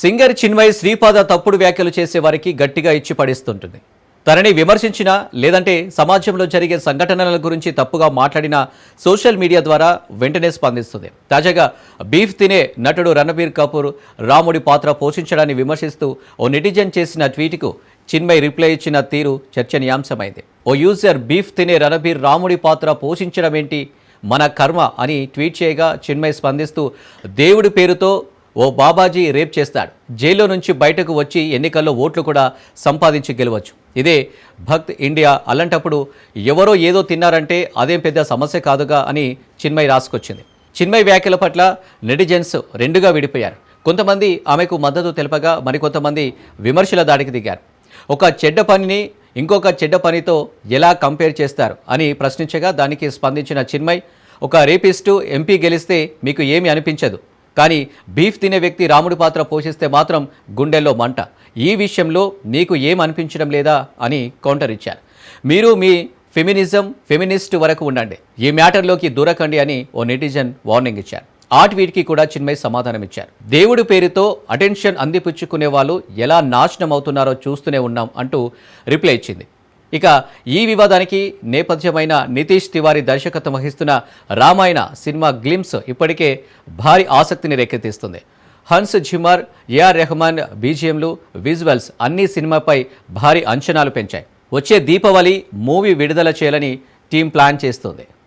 Singer Chinmay Sripada తప్పుడు వ్యాఖ్యలు చేసే వారికి గట్టిగా ఇచ్చి పడిస్తుంటుంది. తనని విమర్శించిన లేదంటే సమాజంలో జరిగే సంఘటనల గురించి తప్పుగా మాట్లాడిన సోషల్ మీడియా ద్వారా వెంటనే స్పందిస్తుంది. తాజాగా బీఫ్ తినే నటుడు రణబీర్ కపూర్ రాముడి పాత్ర పోషించడాన్ని విమర్శిస్తూ ఓ నెటిజన్ చేసిన ట్వీట్కు చిన్మయ్ రిప్లై ఇచ్చిన తీరు చర్చనీయాంశమైంది. ఓ యూజర్ బీఫ్ తినే రణబీర్ రాముడి పాత్ర పోషించడం ఏంటి మన కర్మ అని ట్వీట్ చేయగా చిన్మయ్ స్పందిస్తూ దేవుడి పేరుతో ఓ బాబాజీ రేప్ చేస్తాడు. జైల్లో నుంచి బయటకు వచ్చి ఎన్నికల్లో ఓట్లు కూడా సంపాదించి గెలవచ్చు. ఇదే భక్త్ ఇండియా అలాంటప్పుడు ఎవరో ఏదో తిన్నారంటే అదేం పెద్ద సమస్య కాదుగా అని చిన్మయ్ రాసుకొచ్చింది. చిన్మయ్ వ్యాఖ్యల పట్ల నెటిజన్స్ రెండుగా విడిపోయారు. కొంతమంది ఆమెకు మద్దతు తెలపగా మరికొంతమంది విమర్శల దాడికి దిగారు. ఒక చెడ్డ పనిని ఇంకొక చెడ్డ పనితో ఎలా కంపేర్ చేస్తారు అని ప్రశ్నించగా దానికి స్పందించిన చిన్మయ్ ఒక రేపిస్టు ఎంపీ గెలిస్తే మీకు ఏమి అనిపించదు. కానీ బీఫ్ తినే వ్యక్తి రాముడి పాత్ర పోషిస్తే మాత్రం గుండెల్లో మంట. ఈ విషయంలో నీకు ఏం అనిపించడం లేదా అని కౌంటర్ ఇచ్చారు. మీరు మీ ఫెమినిజం ఫెమినిస్ట్ వరకు ఉండండి. ఈ మ్యాటర్లోకి దూరకండి అని ఓ నెటిజన్ వార్నింగ్ ఇచ్చారు. ఆ ట్వీట్కి కూడా చిన్మయ్ సమాధానం ఇచ్చారు. దేవుడి పేరుతో అటెన్షన్ అందిపుచ్చుకునే వాళ్ళు ఎలా నాశనం అవుతున్నారో చూస్తూనే ఉన్నాం అంటూ రిప్లై ఇచ్చింది. ఇక ఈ వివాదానికి నేపథ్యమైన నితీష్ తివారీ దర్శకత్వం వహిస్తున్న రామాయణ సినిమా గ్లిమ్స్ ఇప్పటికే భారీ ఆసక్తిని రేకెత్తిస్తుంది. హన్స్ ఝిమర్ ఏఆర్ రెహమాన్ బీజిఎంలు విజువల్స్ అన్ని సినిమాపై భారీ అంచనాలు పెంచాయి. వచ్చే దీపావళి మూవీ విడుదల చేయాలని టీం ప్లాన్ చేస్తుంది.